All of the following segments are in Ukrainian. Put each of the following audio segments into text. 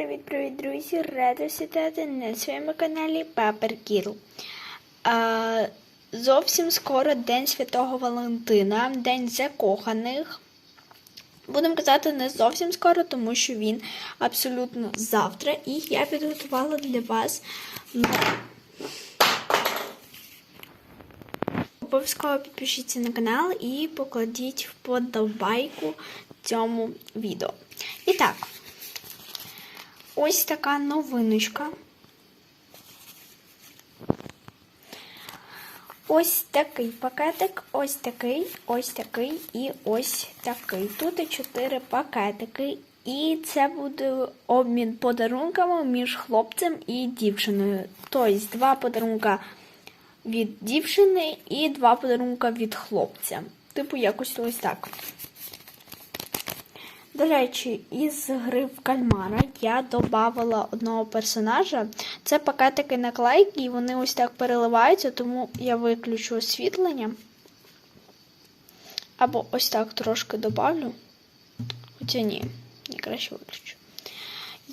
привіт-привіт, друзі! Рада вітати на своєму каналі Папер Кіл. А, зовсім скоро День Святого Валентина, День закоханих. Будемо казати, не зовсім скоро, тому що він абсолютно завтра. І я підготувала для вас. Обов'язково підпишіться на канал і покладіть вподобайку цьому відео. І так, ось така новиночка. Ось такий пакетик, ось такий, ось такий і ось такий. Тут чотири пакетики. І це буде обмін подарунками між хлопцем і дівчиною. Тобто два подарунка від дівчини і два подарунка від хлопця. Типу, якось ось так. До речі, із гри в кальмара я додавала одного персонажа. Це пакетики наклейки, і вони ось так переливаються, тому я виключу освітлення. Або ось так трошки добавлю. Хоча ні, я краще виключу.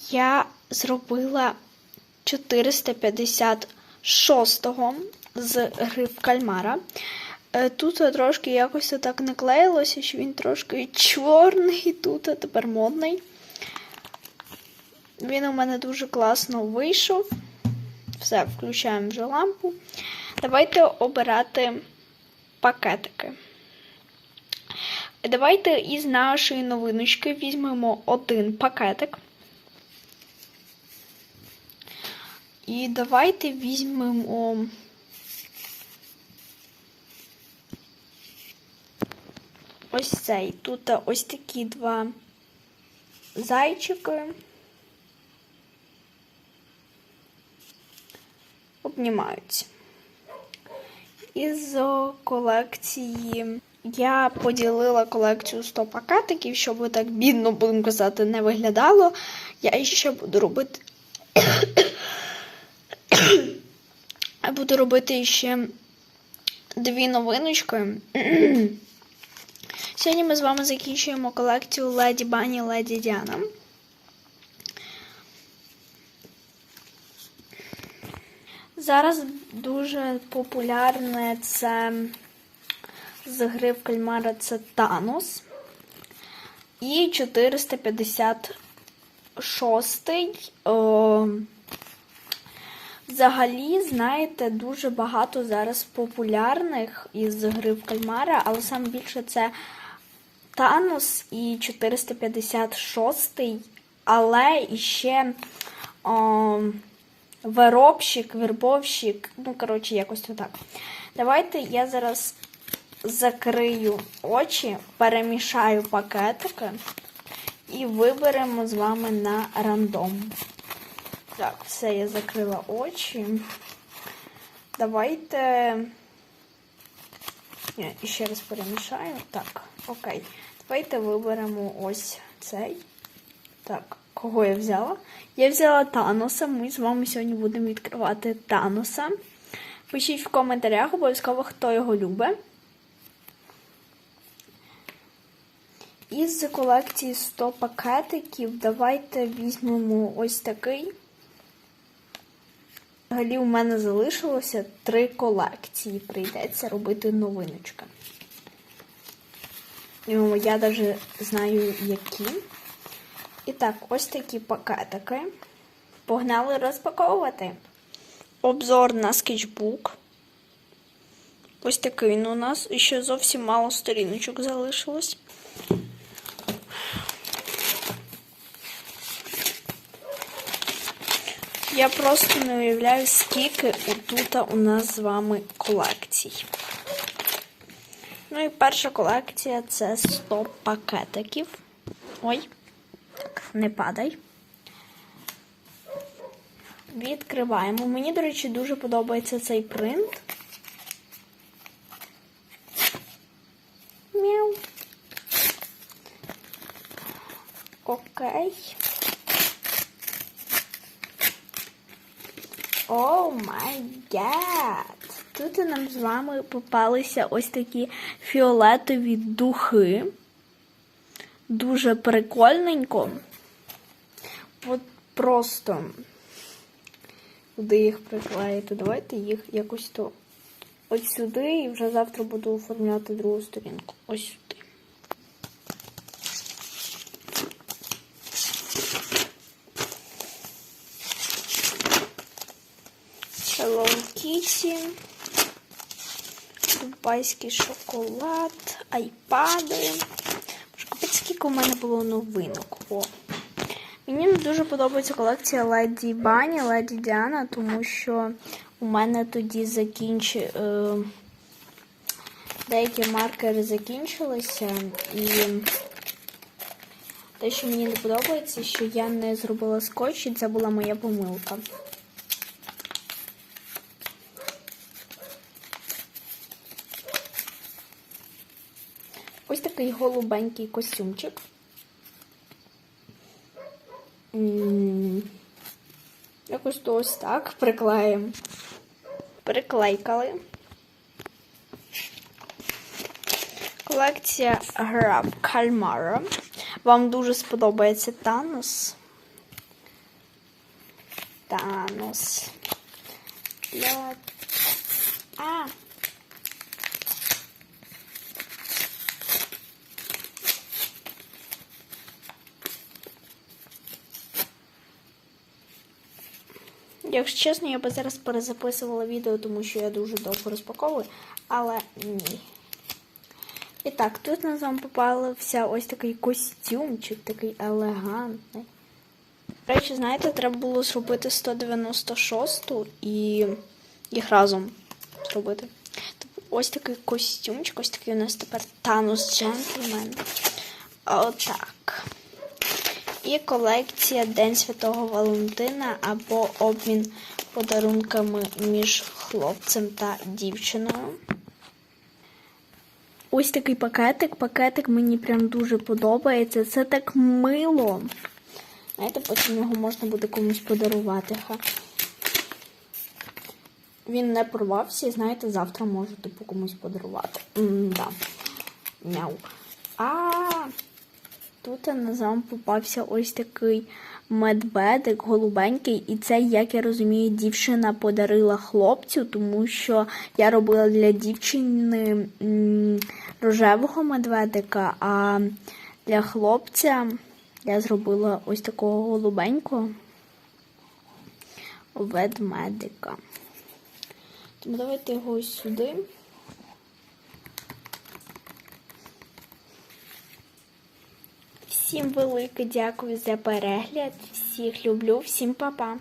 Я зробила 456-го з гри в кальмара. Тут трошки якось так наклеїлося, що він трошки чорний, тут а тепер модний. Він у мене дуже класно вийшов. Все, включаємо вже лампу. Давайте обирати пакетики. Давайте із нашої новиночки візьмемо один пакетик. І давайте візьмемо. Ось цей. Тут ось такі два зайчики. Обнімаються. Із колекції я поділила колекцію 100 пакетиків, щоб так бідно, будемо казати, не виглядало. Я ще буду робити. Буду робити ще дві новиночки. Сьогодні ми з вами закінчуємо колекцію Леді Бані Леді Діана. Зараз дуже популярне це з гри в кальмара це Танос. І 456. О, Взагалі, знаєте, дуже багато зараз популярних із гри в кальмара, але саме більше це Танос і 456, але іще о, виробщик, вербовщик, ну, коротше, якось отак. Давайте я зараз закрию очі, перемішаю пакетики і виберемо з вами на рандом. Так, все, я закрила очі. Давайте. Ні, ще раз перемішаю. Так, окей. Давайте виберемо ось цей. Так, кого я взяла? Я взяла Таноса. Ми з вами сьогодні будемо відкривати Таноса. Пишіть в коментарях, обов'язково, хто його любить. Із колекції 100 пакетиків давайте візьмемо ось такий. Взагалі у мене залишилося три колекції. Прийдеться робити новиночка. Я навіть знаю, які. І так, ось такі пакетики. Погнали розпаковувати. Обзор на скетчбук. Ось такий у нас. І ще зовсім мало сторіночок залишилось. Я просто не уявляю, скільки тут у нас з вами колекцій. Ну і перша колекція це 100 пакетиків. Ой, не падай. Відкриваємо. Мені, до речі, дуже подобається цей принт. Мяу. Окей. О май гад! Тут нам з вами попалися ось такі фіолетові духи. Дуже прикольненько. От просто куди їх приклеїти. Давайте їх якось то ось сюди і вже завтра буду оформляти другу сторінку. Ось Hello Kitty. Дубайський шоколад, айпади. Капець, скільки у мене було новинок. О. Мені дуже подобається колекція Леді Бані, Леді Діана, тому що у мене тоді закінчи... е... деякі маркери закінчилися. І те, що мені не подобається, що я не зробила скотч, і це була моя помилка. Ось такий голубенький костюмчик. Якось то ось так приклеїмо. Приклейкали. Колекція граб Кальмара. Вам дуже сподобається Танос. Танос. Для... А, Якщо чесно, я би зараз перезаписувала відео, тому що я дуже довго розпаковую, але ні. І так, тут на вам попався ось такий костюмчик, такий елегантний. До речі, знаєте, треба було зробити 196 і їх разом зробити. Ось такий костюмчик, ось такий у нас тепер Танус Джентльмен. Отак. І колекція День Святого Валентина або обмін подарунками між хлопцем та дівчиною. Ось такий пакетик. Пакетик мені прям дуже подобається. Це так мило. Знаєте, потім його можна буде комусь подарувати. Ха. Він не порвався і, знаєте, завтра можу типу комусь подарувати. М-да. Мяу. А, Тут нам попався ось такий медведик голубенький, і це, як я розумію, дівчина подарила хлопцю, тому що я робила для дівчини рожевого медведика, а для хлопця я зробила ось такого голубенького ведмедика. Тому давайте його ось сюди. Всім велике дякую за перегляд. Всіх люблю, всім па-па.